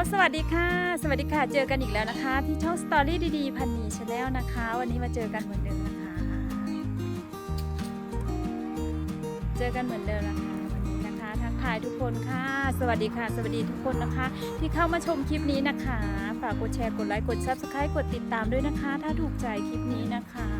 สวัสดีค่ะ สวัสดีค่ะ เจอกันอีกแล้วนะคะ ที่ช่องสตอรี่ดีๆ พันนีชาแนลนะคะ วันนี้มาเจอกันเหมือนเดิมนะคะ เจอกันเหมือนเดิมนะคะวันนี้นะคะ ทักทายทุกคนค่ะ สวัสดีค่ะ สวัสดีทุกคนนะคะ ที่เข้ามาชมคลิปนี้นะคะ ฝากกดแชร์ กดไลค์ กด subscribe กดติดตามด้วยนะคะ ถ้าถูกใจคลิปนี้นะคะ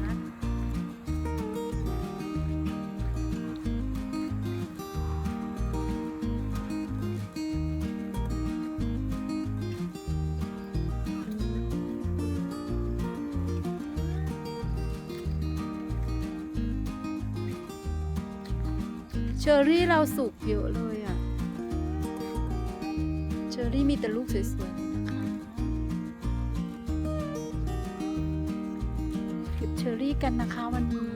เชอรี่เราสุกเยอะเลยอะ่ะ เชอรี่มีแต่ลูกสวยๆเก็บเชอรี่กันนะคะวันนี้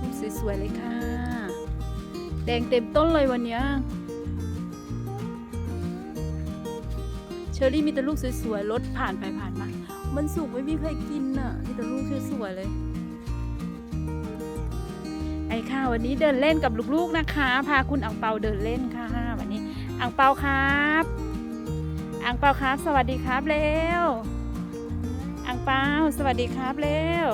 ลูกสวยๆเลยค่ะ แดงเต็มต้นเลยวันนี้เชอรี่มีแต่ลูกสวยๆรถผ่านไปผ่านมา มันสุกไม่มีใครกินน่ะ มีแต่ลูกสวยๆเลย ไอค่ะวันนี้เดินเล่นกับลูกๆนะคะ พาคุณอังเปาเดินเล่นค่ะ วันนี้อังเปาครับอังเปาครับ สวัสดีครับเร็วอังเปาสวัสดีครับเร็ว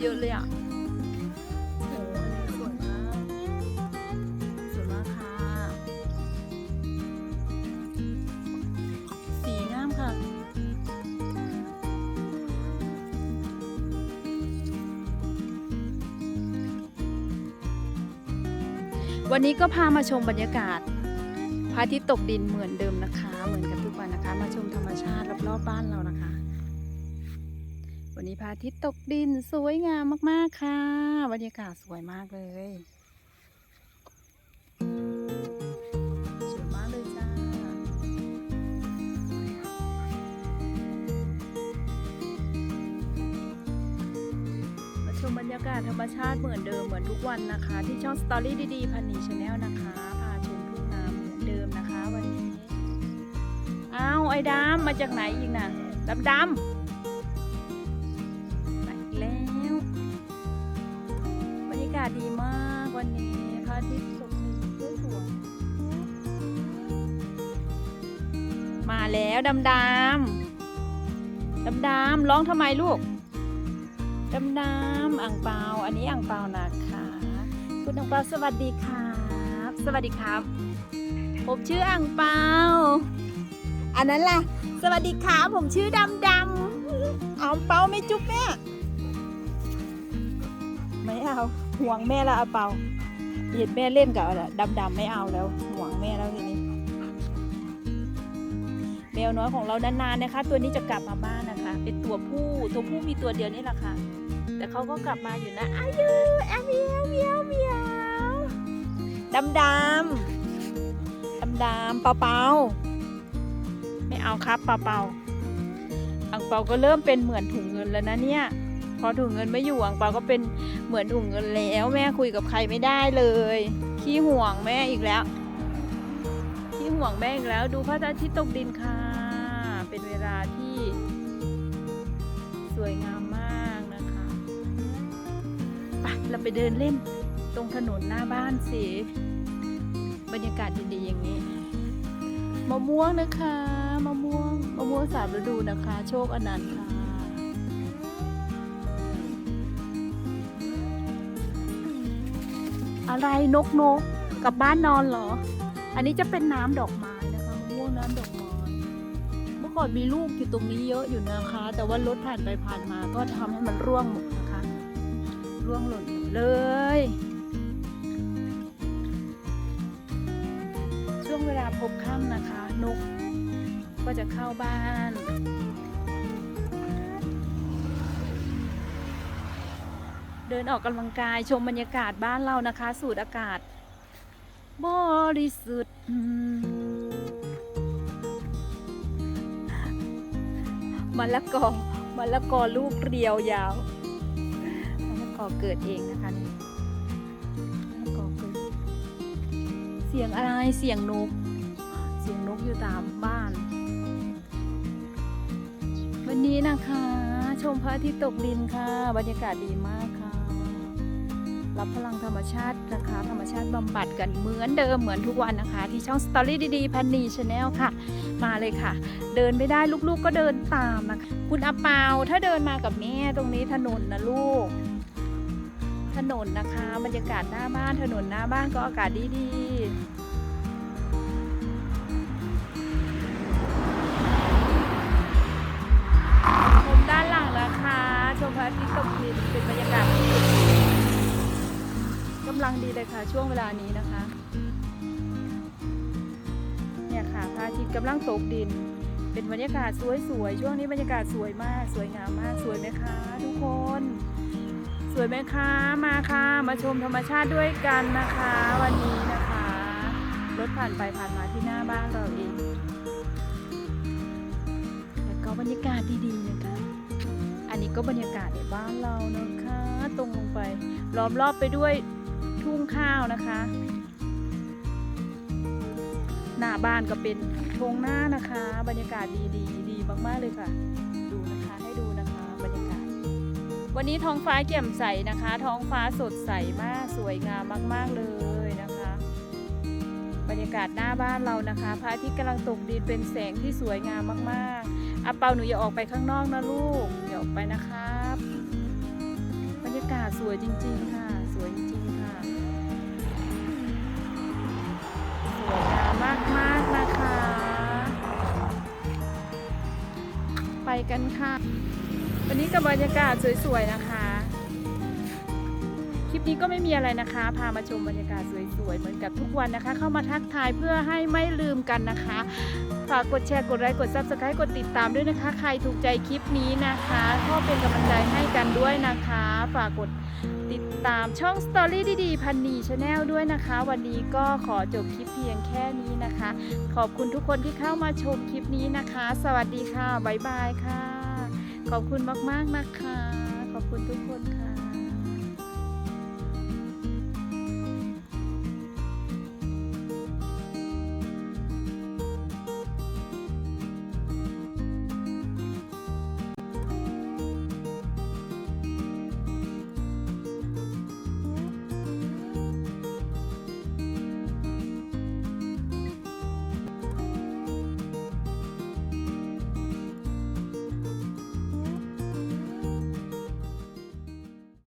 เยอะเลยอะ วันนี้ก็พามาชมบรรยากาศพระอาทิตย์ตกดินเหมือนเดิมนะคะ เหมือนกันทุกวันนะคะ มาชมธรรมชาติรอบๆบ้านเรานะคะ วันนี้พระอาทิตย์ตกดินสวยงามมากๆค่ะ บรรยากาศสวยมากเลย ชมบรรยากาศธรรมชาติเหมือนเดิมเหมือนทุกวันนะคะ ที่ช่องสตอรี่ดีๆพันนีชาแนลนะคะพาชมทุ่งนาเหมือนเดิมนะคะวันนี้อ้าวไอ้ดำมาจากไหนอีกน่ะดำดำมาแล้วบรรยากาศดีมากวันนี้พระอาทิตย์ตกดินสวยมาแล้วดำดำดำดำร้องทำไมลูก ดำดำอ่างเปาอันนี้อ่างเปานะคะคุณอ่างเปาสวัสดีครับ สวัสดีครับ ผมชื่ออ่างเปาอันนั้นล่ะ สวัสดีครับผมชื่อดำดำเอาเปาไม่จุ๊บแม่ไม่เอาห่วงแม่ละเอาเปาเห็นแม่เล่นกับดำดำๆไม่เอาแล้วห่วงแม่แล้วทีนี้แมวน้อยของเรานานๆนะคะ ตัวนี้จะกลับมาบ้านนะคะ เป็นตัวผู้ตัวผู้มีตัวเดียวนี่แหละค่ะ แต่เขาก็กลับมาอยู่นะอายุแอมเมียวเมียวเมียวดำดำดำดำเปาเปาไม่เอาครับเปาเปาอังเปาก็เริ่มเป็นเหมือนถุงเงินแล้วนะเนี่ยพอถุงเงินไม่อยู่อังเปาก็เป็นเหมือนถุงเงินแล้วแม่คุยกับใครไม่ได้เลย ขี้ห่วงแม่อีกแล้ว ขี้ห่วงแม่อีกแล้ว ดูพระอาทิตย์ตกดินค่ะ เป็นเวลาที่สวยงามมาก ปเราไปเดินเล่นตรงถนนหน้าบ้านสิ บรรยากาศดีๆอย่างนี้ มะม่วงนะคะ มะม่วง มะม่วงสามฤดูนะคะ โชคอนันต์ค่ะ อะไรนกนกกับบ้านนอนเหรอ อันนี้จะเป็นน้ำดอกไม้นะคะ มะม่วงน้ำดอกไม้ เมื่อก่อนมีลูกอยู่ตรงนี้เยอะอยู่นะคะ แต่ว่ารถผ่านไปผ่านมาก็ทำให้มันร่วงหมด ร่วงหล่นหมดเลย ช่วงเวลาพบค่ำนะคะ นกก็จะเข้าบ้านเดินออกกำลังกายชมบรรยากาศบ้านเรานะคะ สูดอากาศ บริสุทธิ์มะละกอมะละกอลูกเรียวยาว อเกิดเองนะคะนี่มะละกอเกิดสสียงอะไรเสียงนก เสียงนกอยู่ตามบ้าน วันนี้นะคะ ชมพระอาทิตย์ตกดินค่ะ บรรยากาศดีมากค่ะ รับพลังธรรมชาตินะคะ ธรรมชาติบำบัดกันเหมือนเดิมเหมือนทุกวันนะคะ ที่ช่อง Story ดีๆพันนีชาแนลค่ะ มาเลยค่ะ เดินไม่ได้ลูกๆก็เดินตามนะคะคุณอาเปาถ้าเดินมากับแม่ตรงนี้ถนนนะลูก ถนนนะคะ บรรยากาศหน้าบ้านถนนหน้าบ้านก็อากาศดีๆชมด้านหลังนะคะชมพระอาทิตย์ตกดินเป็นบรรยากาศกำลังดีเลยค่ะช่วงเวลานี้นะคะ เนี่ยค่ะพระอาทิตย์กำลังตกดิน เป็นบรรยากาศสวยๆช่วงนี้บรรยากาศสวยมาก สวยงามมากสวยไหมคะ ทุกคน สวยไหมคะมาค่ะมาชมธรรมชาติด้วยกันนะคะ วันนี้นะคะ รถผ่านไปผ่านมาที่หน้าบ้านเราเองแล้วก็บรรยากาศดีๆนะคะ อันนี้ก็บรรยากาศในบ้านเรานะคะ ตรงลงไปล้อมรอบไปด้วยทุ่งข้าวนะคะ หน้าบ้านก็เป็นทงหน้านะคะ บรรยากาศดีดีดีมากๆเลยค่ะ วันนี้ท้องฟ้าแจ่มใสนะคะ ท้องฟ้าสดใสมากสวยงามมากๆเลยนะคะ บรรยากาศหน้าบ้านเรานะคะพระอาทิตย์กำลังตกดินเป็นแสงที่สวยงามมากๆอาเปาหนูอย่าออกไปข้างนอกนะลูกอย่าออกไปนะครับ บรรยากาศสวยจริง ๆ ค่ะ สวยจริงๆค่ะสวยงามมากๆนะคะ ไปกันค่ะ วันนี้กับบรรยากาศสวยๆนะคะ คลิปนี้ก็ไม่มีอะไรนะคะ พามาชมบรรยากาศสวยๆเหมือนกับทุกวันนะคะ เข้ามาทักทายเพื่อให้ไม่ลืมกันนะคะ ฝากกดแชร์กดไลค์กด subscribe กดติดตามด้วยนะคะ ใครถูกใจคลิปนี้นะคะก็เป็นกำลังใจให้กันด้วยนะคะ ฝากกดติดตามช่อง Story ดีๆพันนีชาแนลด้วยนะคะ วันนี้ก็ขอจบคลิปเพียงแค่นี้นะคะ ขอบคุณทุกคนที่เข้ามาชมคลิปนี้นะคะ สวัสดีค่ะบ๊ายบายค่ะ ขอบคุณมากๆนะคะ ขอบคุณทุกคน